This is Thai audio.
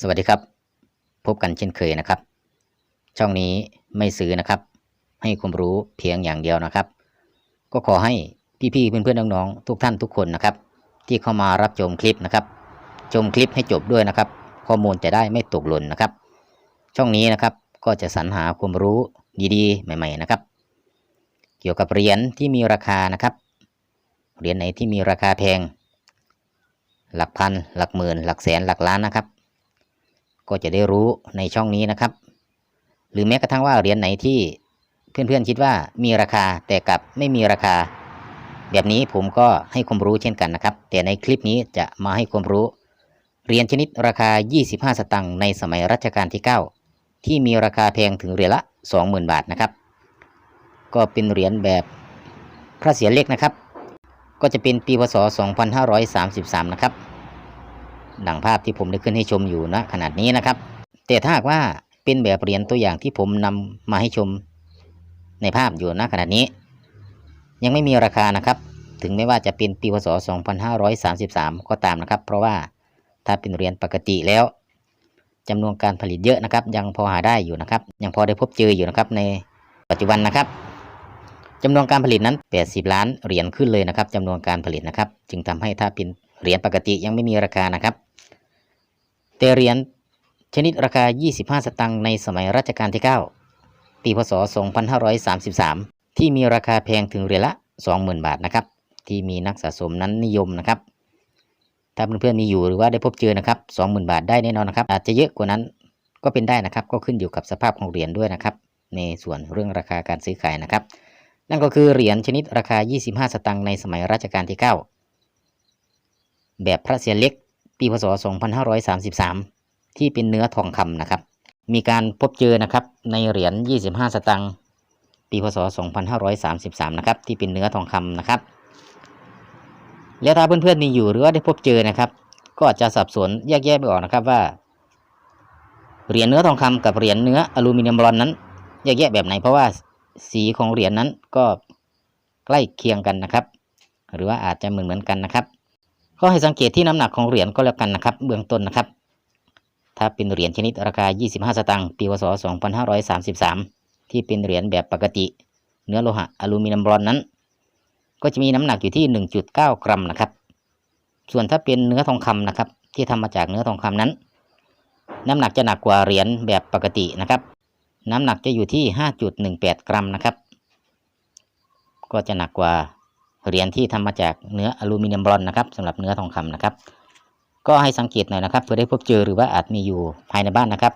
สวัสดีครับ พบกันเช่นเคยนะครับ ช่องนี้ไม่ซื้อนะครับ ให้ความรู้เพียงอย่างเดียวนะครับ ก็ขอให้พี่ๆเพื่อนๆน้องๆทุกท่านทุกคนนะครับ ที่เข้ามารับชมคลิปนะครับ ชมคลิปให้จบด้วยนะครับ ข้อมูลจะได้ไม่ตกหล่นนะครับ ช่องนี้นะครับก็จะสรรหาความรู้ดีๆ ใหม่ ๆนะครับ เกี่ยวกับเหรียญที่มีราคานะครับเหรียญไหนที่มีราคาแพง หลักพันหลักหมื่นหลักแสนหลักล้านนะครับ ก็จะได้รู้ในช่องนี้นะครับ หรือแม้กระทั่งว่าเหรียญไหนที่เพื่อนๆคิดว่ามีราคาแต่กลับไม่มีราคา แบบนี้ผมก็ให้ความรู้เช่นกันนะครับ แต่ในคลิปนี้จะมาให้ความรู้เหรียญชนิดราคา 25 สตังค์ในสมัยรัชกาลที่ 9 ที่มีราคาแพงถึงเหรียญละ 20,000 บาทนะครับ ก็เป็นเหรียญแบบพระเศียรเล็กนะครับ ก็จะเป็นปีพศ 2533 นะครับ ดังภาพที่ผมได้ขึ้นให้ชมอยู่ณขนาดนี้นะครับ แต่ถ้าหากว่าเป็นแบบเหรียญตัวอย่างที่ผมนำมาให้ชมในภาพอยู่ณขนาดนี้ ยังไม่มีราคานะครับ ถึงแม้ว่าจะเป็นปีพศ 2533 ก็ตามนะครับ เพราะว่าถ้าเป็นเหรียญปกติแล้วจำนวนการผลิตเยอะนะครับ ยังพอหาได้อยู่นะครับ ยังพอได้พบเจออยู่นะครับในปัจจุบันนะครับจำนวนการผลิตนั้น 80 ล้านเหรียญขึ้นเลยนะครับจำนวนการผลิตนะครับ จึงทำให้ถ้าเป็นเหรียญปกติยังไม่มีราคานะครับ แต่เหรียญชนิดราคา 25 สตังค์ในสมัยรัชกาลที่ 9 ปีพศ 2533 ที่มีราคาแพงถึงเหรียญละ 20,000 บาทนะครับ ที่มีนักสะสมนั้นนิยมนะครับ ถ้าเพื่อนๆมีอยู่หรือว่าได้พบเจอนะครับ 20,000 บาทได้แน่นอนนะครับ อาจจะเยอะกว่านั้นก็เป็นได้นะครับ ก็ขึ้นอยู่กับสภาพของเหรียญด้วยนะครับ ในส่วนเรื่องราคาการซื้อขายนะครับ นั่นก็คือเหรียญชนิดราคา 25 สตังค์ในสมัยรัชกาลที่ 9 แบบพระเศียรเล็ก ปีพศ 2533 ที่เป็นเนื้อทองคำนะครับ มีการพบเจอนะครับในเหรียญ 25 สตังค์ปีพศ 2533 นะครับที่เป็นเนื้อทองคำนะครับ แล้วถ้าเพื่อนๆมีอยู่หรือว่าได้พบเจอนะครับ ก็อาจจะสับสนแยกแยะไม่ออกนะครับว่าเหรียญเนื้อทองคำกับเหรียญเนื้ออลูมิเนียมบรอนนั้นแยกแยะแบบไหนเพราะว่าสีของเหรียญนั้นก็ใกล้เคียงกันนะครับ หรือว่าอาจจะเหมือนเหมือนกันนะครับ ก็ให้สังเกตที่น้ำหนักของเหรียญก็แล้วกันนะครับ เบื้องต้นนะครับ ถ้าเป็นเหรียญชนิดราคา 25 สตางค์ปีพศ 2533 ที่เป็นเหรียญแบบปกติ เนื้อโลหะอลูมิเนียมบรอนนั้น ก็จะมีน้ำหนักอยู่ที่ 1.9 กรัมนะครับ ส่วนถ้าเป็นเนื้อทองคำนะครับ ที่ทำมาจากเนื้อทองคำนั้น น้ำหนักจะหนักกว่าเหรียญแบบปกตินะครับ น้ำหนักจะอยู่ที่ 5.18 กรัมนะครับ ก็จะหนักกว่า เหรียญที่ทำมาจากเนื้ออลูมิเนียมบรอนนะครับสำหรับเนื้อทองคำนะครับ ก็ให้สังเกตหน่อยนะครับเพื่อได้พบเจอหรือว่าอาจมีอยู่ภายในบ้านนะครับ